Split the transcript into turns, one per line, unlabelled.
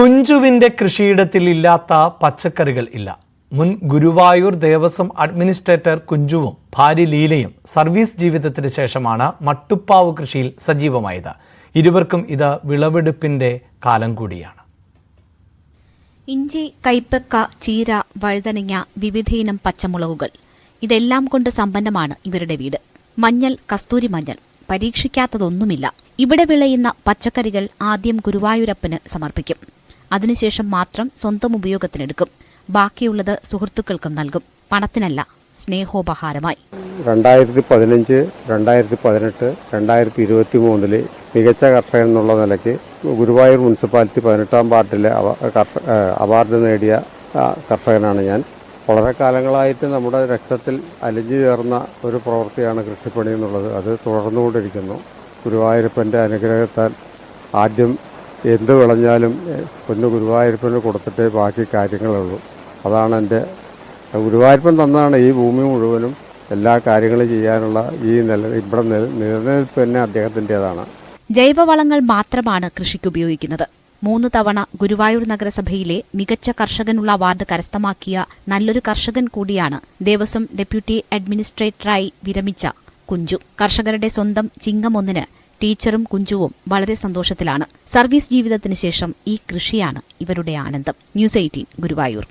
കുഞ്ചുവിന്റെ കൃഷിയിടത്തിൽ ഇല്ലാത്ത പച്ചക്കറികൾ ഇല്ല. മുൻ ഗുരുവായൂർ ദേവസ്വം അഡ്മിനിസ്ട്രേറ്റർ കുഞ്ചുവും ഭാര്യ ലീലയും സർവീസ് ജീവിതത്തിന് ശേഷമാണ് മട്ടുപ്പാവ് കൃഷിയിൽ സജീവമായത്. ഇരുവർക്കും ഇത് വിളവെടുപ്പിന്റെ കാലം കൂടിയാണ്.
ഇഞ്ചി കൈപ്പക്ക ചീര വഴുതനങ്ങ വിവിധയിനം പച്ചമുളകുകൾ ഇതെല്ലാം കൊണ്ട് സമ്പന്നമാണ് ഇവരുടെ വീട്. മഞ്ഞൾ കസ്തൂരി മഞ്ഞൾ പരീക്ഷിക്കാത്തതൊന്നുമില്ല. ഇവിടെ വിളയുന്ന പച്ചക്കറികൾ ആദ്യം ഗുരുവായൂരപ്പന് സമർപ്പിക്കും. അതിനുശേഷം മാത്രം സ്വന്തം ഉപയോഗത്തിനെടുക്കും. ബാക്കിയുള്ളത് സുഹൃത്തുക്കൾക്കും നൽകും. പണത്തിനല്ല സ്നേഹോപഹാരമായി.
രണ്ടായിരത്തി പതിനഞ്ച് രണ്ടായിരത്തി പതിനെട്ട് രണ്ടായിരത്തി ഇരുപത്തി മൂന്നിൽ മികച്ച കർഷകൻ എന്നുള്ള നിലയ്ക്ക് ഗുരുവായൂർ മുനിസിപ്പാലിറ്റി പതിനെട്ടാം വാർഡിലെ അവാർഡ് നേടിയ കർഷകനാണ് ഞാൻ. വളരെ കാലങ്ങളായിട്ട് നമ്മുടെ രക്തത്തിൽ അലിഞ്ഞു ചേർന്ന ഒരു പ്രവൃത്തിയാണ് കൃഷിപ്പണി എന്നുള്ളത്. അത് തുടർന്നുകൊണ്ടിരിക്കുന്നു. ഗുരുവായൂരപ്പന്റെ അനുഗ്രഹത്താൽ ആദ്യം എന്ത് വിളഞ്ഞാലും പൊന്നു ഗുരുവായൂരപ്പന് കൊടുത്തിട്ടേ ബാക്കി കാര്യങ്ങളുള്ളൂ. അതാണ് എന്റെ ഗുരുവായൂരപ്പൻ തന്നാണ് ഈ ഭൂമി മുഴുവനും എല്ലാ കാര്യങ്ങളും ചെയ്യാനുള്ള ഈ നില ഇവിടെ നില- നിലനിൽപ്പ് തന്നെ അദ്ദേഹത്തിന്റെതാണ്.
ജൈവവളങ്ങൾ മാത്രമാണ് കൃഷിക്ക് ഉപയോഗിക്കുന്നത്. മൂന്ന് തവണ ഗുരുവായൂർ നഗരസഭയിലെ മികച്ച കർഷകനുള്ള അവാർഡ് കരസ്ഥമാക്കിയ നല്ലൊരു കർഷകൻ കൂടിയാണ് ദേവസ്വം ഡെപ്യൂട്ടി അഡ്മിനിസ്ട്രേറ്ററായി വിരമിച്ച കുഞ്ചു. കർഷകരുടെ സ്വന്തം ചിങ്ങമൊന്നിന് ടീച്ചറും കുഞ്ചുവും വളരെ സന്തോഷത്തിലാണ്. സർവീസ് ജീവിതത്തിന് ശേഷം ഈ കൃഷിയാണ് ഇവരുടെ ആനന്ദം. News eighteen Guruvayur.